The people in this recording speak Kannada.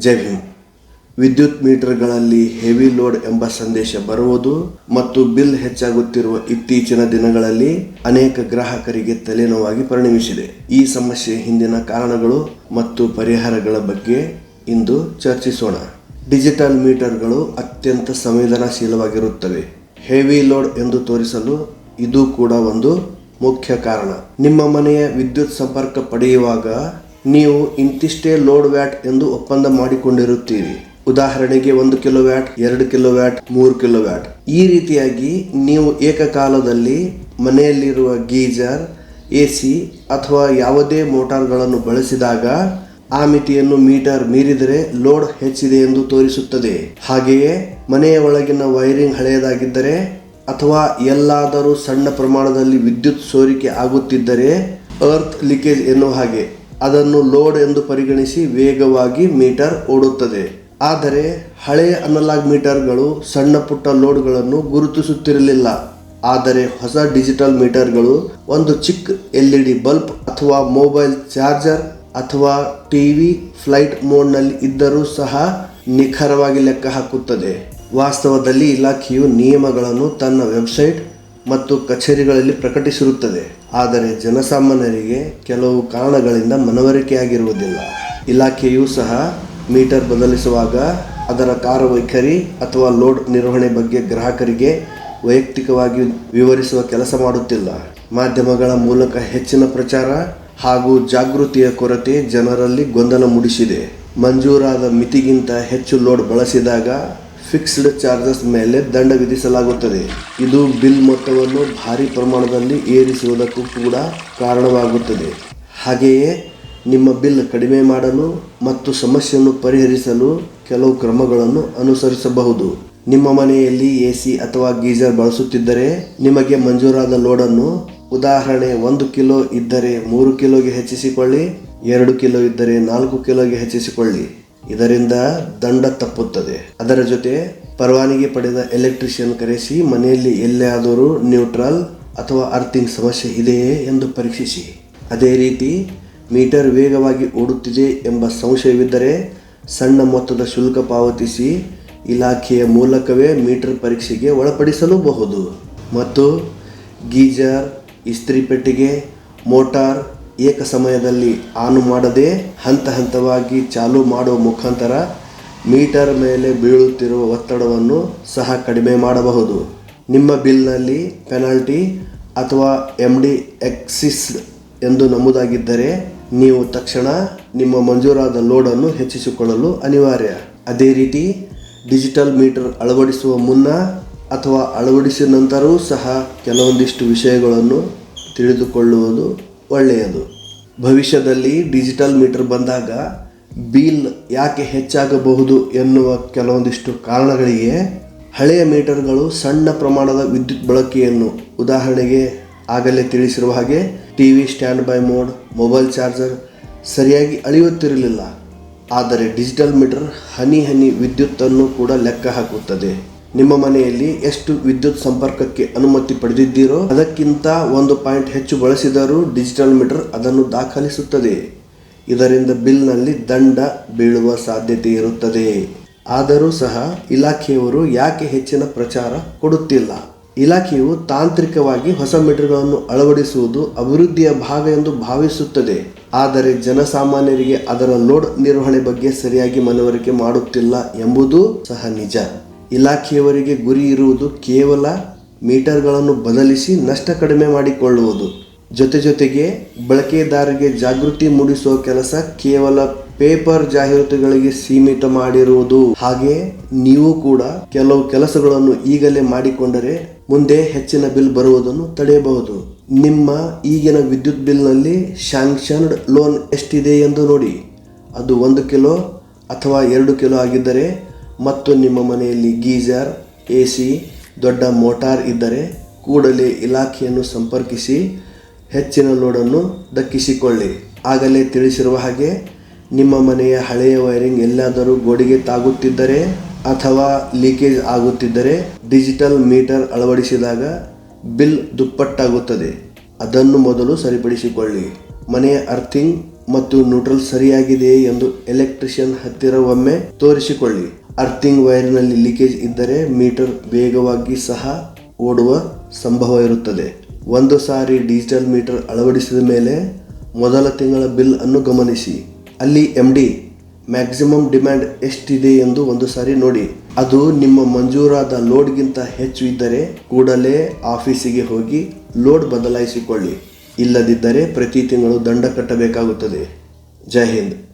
ಜೈ ಭೀಮ್. ವಿದ್ಯುತ್ ಮೀಟರ್ಗಳಲ್ಲಿ ಹೆವಿ ಲೋಡ್ ಎಂಬ ಸಂದೇಶ ಬರುವುದು ಮತ್ತು ಬಿಲ್ ಹೆಚ್ಚಾಗುತ್ತಿರುವ ಇತ್ತೀಚಿನ ದಿನಗಳಲ್ಲಿ ಅನೇಕ ಗ್ರಾಹಕರಿಗೆ ತಲೆನೋವಾಗಿ ಪರಿಣಮಿಸಿದೆ. ಈ ಸಮಸ್ಯೆ ಹಿಂದಿನ ಕಾರಣಗಳು ಮತ್ತು ಪರಿಹಾರಗಳ ಬಗ್ಗೆ ಇಂದು ಚರ್ಚಿಸೋಣ. ಡಿಜಿಟಲ್ ಮೀಟರ್ಗಳು ಅತ್ಯಂತ ಸಂವೇದನಾಶೀಲವಾಗಿರುತ್ತವೆ. ಹೆವಿ ಲೋಡ್ ಎಂದು ತೋರಿಸಲು ಇದು ಕೂಡ ಒಂದು ಮುಖ್ಯ ಕಾರಣ. ನಿಮ್ಮ ಮನೆಯ ವಿದ್ಯುತ್ ಸಂಪರ್ಕ ಪಡೆಯುವಾಗ ನೀವು ಇಂತಿಷ್ಟೇ ಲೋಡ್ ವ್ಯಾಟ್ ಎಂದು ಒಪ್ಪಂದ ಮಾಡಿಕೊಂಡಿರುತ್ತೀರಿ. ಉದಾಹರಣೆಗೆ ಒಂದು ಕಿಲೋ ವ್ಯಾಟ್, ಎರಡು ಕಿಲೋ ವ್ಯಾಟ್, ಮೂರು ಕಿಲೋ ವ್ಯಾಟ್. ಈ ರೀತಿಯಾಗಿ ನೀವು ಏಕಕಾಲದಲ್ಲಿ ಮನೆಯಲ್ಲಿರುವ ಗೀಜರ್ ಎ ಸಿ ಅಥವಾ ಯಾವುದೇ ಮೋಟಾರ್ಗಳನ್ನು ಬಳಸಿದಾಗ ಆ ಮಿತಿಯನ್ನು ಮೀಟರ್ ಮೀರಿದರೆ ಲೋಡ್ ಹೆಚ್ಚಿದೆ ಎಂದು ತೋರಿಸುತ್ತದೆ. ಹಾಗೆಯೇ ಮನೆಯ ಒಳಗಿನ ವೈರಿಂಗ್ ಹಳೆಯದಾಗಿದ್ದರೆ ಅಥವಾ ಎಲ್ಲಾದರೂ ಸಣ್ಣ ಪ್ರಮಾಣದಲ್ಲಿ ವಿದ್ಯುತ್ ಸೋರಿಕೆ ಆಗುತ್ತಿದ್ದರೆ, ಅರ್ತ್ ಲೀಕೇಜ್ ಎನ್ನುವ ಹಾಗೆ. ಅದನ್ನು ಲೋಡ್ ಎಂದು ಪರಿಗಣಿಸಿ ವೇಗವಾಗಿ ಮೀಟರ್ ಓಡುತ್ತದೆ. ಆದರೆ ಹಳೆಯ ಅನಲಾಗ್ ಮೀಟರ್ಗಳು ಸಣ್ಣ ಪುಟ್ಟ ಲೋಡ್ಗಳನ್ನು ಗುರುತಿಸುತ್ತಿರಲಿಲ್ಲ. ಆದರೆ ಹೊಸ ಡಿಜಿಟಲ್ ಮೀಟರ್ಗಳು ಒಂದು ಚಿಕ್ಕ ಎಲ್ ಡಿ ಬಲ್ಬ್ ಅಥವಾ ಮೊಬೈಲ್ ಚಾರ್ಜರ್ ಅಥವಾ ಟಿವಿ ಫ್ಲೈಟ್ ಮೋಡ್ನಲ್ಲಿ ಇದ್ದರೂ ಸಹ ನಿಖರವಾಗಿ ಲೆಕ್ಕ ಹಾಕುತ್ತದೆ. ವಾಸ್ತವದಲ್ಲಿ ಇಲಾಖೆಯು ನಿಯಮಗಳನ್ನು ತನ್ನ ವೆಬ್ಸೈಟ್ ಮತ್ತು ಕಚೇರಿಗಳಲ್ಲಿ ಪ್ರಕಟಿಸಿರುತ್ತದೆ. ಆದರೆ ಜನಸಾಮಾನ್ಯರಿಗೆ ಕೆಲವು ಕಾರಣಗಳಿಂದ ಮನವರಿಕೆಯಾಗಿರುವುದಿಲ್ಲ. ಇಲಾಖೆಯೂ ಸಹ ಮೀಟರ್ ಬದಲಿಸುವಾಗ ಅದರ ಕಾರ್ಯವೈಖರಿ ಅಥವಾ ಲೋಡ್ ನಿರ್ವಹಣೆ ಬಗ್ಗೆ ಗ್ರಾಹಕರಿಗೆ ವೈಯಕ್ತಿಕವಾಗಿ ವಿವರಿಸುವ ಕೆಲಸ ಮಾಡುತ್ತಿಲ್ಲ. ಮಾಧ್ಯಮಗಳ ಮೂಲಕ ಹೆಚ್ಚಿನ ಪ್ರಚಾರ ಹಾಗೂ ಜಾಗೃತಿಯ ಕೊರತೆ ಜನರಲ್ಲಿ ಗೊಂದಲ ಮೂಡಿಸಿದೆ. ಮಂಜೂರಾದ ಮಿತಿಗಿಂತ ಹೆಚ್ಚು ಲೋಡ್ ಬಳಸಿದಾಗ ಫಿಕ್ಸ್ಡ್ ಚಾರ್ಜಸ್ ಮೇಲೆ ದಂಡ ವಿಧಿಸಲಾಗುತ್ತದೆ. ಇದು ಬಿಲ್ ಮೊತ್ತವನ್ನು ಭಾರಿ ಪ್ರಮಾಣದಲ್ಲಿ ಏರಿಸುವುದಕ್ಕೂ ಕೂಡ ಕಾರಣವಾಗುತ್ತದೆ. ಹಾಗೆಯೇ ನಿಮ್ಮ ಬಿಲ್ ಕಡಿಮೆ ಮಾಡಲು ಮತ್ತು ಸಮಸ್ಯೆಯನ್ನು ಪರಿಹರಿಸಲು ಕೆಲವು ಕ್ರಮಗಳನ್ನು ಅನುಸರಿಸಬಹುದು. ನಿಮ್ಮ ಮನೆಯಲ್ಲಿ ಎ ಸಿ ಅಥವಾ ಗೀಜರ್ ಬಳಸುತ್ತಿದ್ದರೆ ನಿಮಗೆ ಮಂಜೂರಾದ ಲೋಡನ್ನು ಉದಾಹರಣೆ ಒಂದು ಕಿಲೋ ಇದ್ದರೆ ಮೂರು ಕಿಲೋಗೆ ಹೆಚ್ಚಿಸಿಕೊಳ್ಳಿ, ಎರಡು ಕಿಲೋ ಇದ್ದರೆ ನಾಲ್ಕು ಕಿಲೋಗೆ ಹೆಚ್ಚಿಸಿಕೊಳ್ಳಿ. ಇದರಿಂದ ದಂಡ ತಪ್ಪುತ್ತದೆ. ಅದರ ಜೊತೆ ಪರವಾನಗಿ ಪಡೆದ ಎಲೆಕ್ಟ್ರಿಷಿಯನ್ ಕರೆಸಿ ಮನೆಯಲ್ಲಿ ಎಲ್ಲಿಯಾದರೂ ನ್ಯೂಟ್ರಲ್ ಅಥವಾ ಅರ್ಥಿಂಗ್ ಸಮಸ್ಯೆ ಇದೆಯೇ ಎಂದು ಪರೀಕ್ಷಿಸಿ. ಅದೇ ರೀತಿ ಮೀಟರ್ ವೇಗವಾಗಿ ಓಡುತ್ತಿದೆ ಎಂಬ ಸಂಶಯವಿದ್ದರೆ ಸಣ್ಣ ಮೊತ್ತದ ಶುಲ್ಕ ಪಾವತಿಸಿ ಇಲಾಖೆಯ ಮೂಲಕವೇ ಮೀಟರ್ ಪರೀಕ್ಷೆಗೆ ಒಳಪಡಿಸಲೂಬಹುದು. ಮತ್ತು ಗೀಜರ್ ಇಸ್ತ್ರಿ ಪೆಟ್ಟಿಗೆ ಮೋಟಾರ್ ಏಕ ಸಮಯದಲ್ಲಿ ಆನು ಮಾಡದೆ ಹಂತ ಹಂತವಾಗಿ ಚಾಲು ಮಾಡುವ ಮುಖಾಂತರ ಮೀಟರ್ ಮೇಲೆ ಬೀಳುತ್ತಿರುವ ಒತ್ತಡವನ್ನು ಸಹ ಕಡಿಮೆ ಮಾಡಬಹುದು. ನಿಮ್ಮ ಬಿಲ್ನಲ್ಲಿ ಪೆನಾಲ್ಟಿ ಅಥವಾ ಎಂ ಡಿ ಎಕ್ಸಿಸ್ ಎಂದು ನಮೂದಾಗಿದ್ದರೆ ನೀವು ತಕ್ಷಣ ನಿಮ್ಮ ಮಂಜೂರಾದ ಲೋಡನ್ನು ಹೆಚ್ಚಿಸಿಕೊಳ್ಳಲು ಅನಿವಾರ್ಯ. ಅದೇ ರೀತಿ ಡಿಜಿಟಲ್ ಮೀಟರ್ ಅಳವಡಿಸುವ ಮುನ್ನ ಅಥವಾ ಅಳವಡಿಸಿದ ನಂತರವೂ ಸಹ ಕೆಲವೊಂದಿಷ್ಟು ವಿಷಯಗಳನ್ನು ತಿಳಿದುಕೊಳ್ಳುವುದು ಒಳ್ಳೆಯದು. ಭವಿಷ್ಯದಲ್ಲಿ ಡಿಜಿಟಲ್ ಮೀಟರ್ ಬಂದಾಗ ಬಿಲ್ ಯಾಕೆ ಹೆಚ್ಚಾಗಬಹುದು ಎನ್ನುವ ಕೆಲವೊಂದಿಷ್ಟು ಕಾರಣಗಳಿಗೆ ಹಳೆಯ ಮೀಟರ್ಗಳು ಸಣ್ಣ ಪ್ರಮಾಣದ ವಿದ್ಯುತ್ ಬಳಕೆಯನ್ನು ಉದಾಹರಣೆಗೆ ಆಗಲೇ ತಿಳಿಸಿರುವ ಹಾಗೆ T V standby mode, mobile charger ಸರಿಯಾಗಿ ಅಳೆಯುತ್ತಿರಲಿಲ್ಲ. ಆದರೆ ಡಿಜಿಟಲ್ ಮೀಟರ್ ಹನಿ ಹನಿ ವಿದ್ಯುತ್ತನ್ನು ಕೂಡ ಲೆಕ್ಕ ಹಾಕುತ್ತದೆ. ನಿಮ್ಮ ಮನೆಯಲ್ಲಿ ಎಷ್ಟು ವಿದ್ಯುತ್ ಸಂಪರ್ಕಕ್ಕೆ ಅನುಮತಿ ಪಡೆದಿದ್ದೀರೋ ಅದಕ್ಕಿಂತ ಒಂದು ಪಾಯಿಂಟ್ ಹೆಚ್ಚು ಬಳಸಿದರೂ ಡಿಜಿಟಲ್ ಮೀಟರ್ ಅದನ್ನು ದಾಖಲಿಸುತ್ತದೆ. ಇದರಿಂದ ಬಿಲ್ನಲ್ಲಿ ದಂಡ ಬೀಳುವ ಸಾಧ್ಯತೆ ಇರುತ್ತದೆ. ಆದರೂ ಸಹ ಇಲಾಖೆಯವರು ಯಾಕೆ ಹೆಚ್ಚಿನ ಪ್ರಚಾರ ಕೊಡುತ್ತಿಲ್ಲ? ಇಲಾಖೆಯು ತಾಂತ್ರಿಕವಾಗಿ ಹೊಸ ಮೀಟರ್ಗಳನ್ನು ಅಳವಡಿಸುವುದು ಅಭಿವೃದ್ಧಿಯ ಭಾಗ ಎಂದು ಭಾವಿಸುತ್ತದೆ. ಆದರೆ ಜನಸಾಮಾನ್ಯರಿಗೆ ಅದರ ಲೋಡ್ ನಿರ್ವಹಣೆ ಬಗ್ಗೆ ಸರಿಯಾಗಿ ಮನವರಿಕೆ ಮಾಡುತ್ತಿಲ್ಲ ಎಂಬುದು ಸಹ ನಿಜ. ಇಲಾಖೆಯವರಿಗೆ ಗುರಿ ಇರುವುದು ಕೇವಲ ಮೀಟರ್ಗಳನ್ನು ಬದಲಿಸಿ ನಷ್ಟ ಕಡಿಮೆ ಮಾಡಿಕೊಳ್ಳುವುದು. ಜೊತೆ ಜೊತೆಗೆ ಬಳಕೆದಾರರಿಗೆ ಜಾಗೃತಿ ಮೂಡಿಸುವ ಕೆಲಸ ಕೇವಲ ಪೇಪರ್ ಜಾಹೀರಾತುಗಳಿಗೆ ಸೀಮಿತ ಮಾಡಿರುವುದು. ಹಾಗೆ ನೀವು ಕೂಡ ಕೆಲವು ಕೆಲಸಗಳನ್ನು ಈಗಲೇ ಮಾಡಿಕೊಂಡರೆ ಮುಂದೆ ಹೆಚ್ಚಿನ ಬಿಲ್ ಬರುವುದನ್ನು ತಡೆಯಬಹುದು. ನಿಮ್ಮ ಈಗಿನ ವಿದ್ಯುತ್ ಬಿಲ್ನಲ್ಲಿ ಶಾಂಕ್ಷನ್ಡ್ ಲೋನ್ ಎಷ್ಟಿದೆ ಎಂದು ನೋಡಿ. ಅದು ಒಂದು ಕಿಲೋ ಅಥವಾ ಎರಡು ಕಿಲೋ ಆಗಿದ್ದರೆ ಮತ್ತು ನಿಮ್ಮ ಮನೆಯಲ್ಲಿ ಗೀಜರ್ ಎ ಸಿ ದೊಡ್ಡ ಮೋಟಾರ್ ಇದ್ದರೆ ಕೂಡಲೇ ಇಲಾಖೆಯನ್ನು ಸಂಪರ್ಕಿಸಿ, ಹೆಚ್ಚಿನ ಲೋಡನ್ನು ದಕ್ಕಿಸಿಕೊಳ್ಳಿ. ಆಗಲೇ ತಿಳಿಸಿರುವ ಹಾಗೆ, ನಿಮ್ಮ ಮನೆಯ ಹಳೆಯ ವೈರಿಂಗ್ ಎಲ್ಲಾದರೂ ಗೋಡೆಗೆ ತಾಗುತ್ತಿದ್ದರೆ ಅಥವಾ ಲೀಕೇಜ್ ಆಗುತ್ತಿದ್ದರೆ ಡಿಜಿಟಲ್ ಮೀಟರ್ ಅಳವಡಿಸಿದಾಗ ಬಿಲ್ ದುಪ್ಪಟ್ಟಾಗುತ್ತದೆ. ಅದನ್ನು ಮೊದಲು ಸರಿಪಡಿಸಿಕೊಳ್ಳಿ. ಮನೆಯ ಅರ್ಥಿಂಗ್ ಮತ್ತು ನ್ಯೂಟ್ರಲ್ ಸರಿಯಾಗಿದೆಯೇ ಎಂದು ಎಲೆಕ್ಟ್ರಿಷಿಯನ್ ಹತ್ತಿರ ಒಮ್ಮೆ ತೋರಿಸಿಕೊಳ್ಳಿ. ಅರ್ಥಿಂಗ್ ವೈರ್ನಲ್ಲಿ ಲೀಕೇಜ್ ಇದ್ದರೆ ಮೀಟರ್ ವೇಗವಾಗಿ ಸಹ ಓಡುವ ಸಂಭವ ಇರುತ್ತದೆ. ಒಂದು ಸಾರಿ ಡಿಜಿಟಲ್ ಮೀಟರ್ ಅಳವಡಿಸಿದ ಮೇಲೆ ಮೊದಲ ತಿಂಗಳ ಬಿಲ್ ಅನ್ನು ಗಮನಿಸಿ. ಅಲ್ಲಿ ಎಂ ಡಿ ಮ್ಯಾಕ್ಸಿಮಮ್ ಡಿಮ್ಯಾಂಡ್ ಎಷ್ಟಿದೆ ಎಂದು ಒಂದು ಸಾರಿ ನೋಡಿ. ಅದು ನಿಮ್ಮ ಮಂಜೂರಾದ ಲೋಡ್ಗಿಂತ ಹೆಚ್ಚು ಇದ್ದರೆ ಕೂಡಲೇ ಆಫೀಸಿಗೆ ಹೋಗಿ ಲೋಡ್ ಬದಲಾಯಿಸಿಕೊಳ್ಳಿ. ಇಲ್ಲದಿದ್ದರೆ ಪ್ರತಿ ತಿಂಗಳು ದಂಡ ಕಟ್ಟಬೇಕಾಗುತ್ತದೆ. ಜೈ ಹಿಂದ್.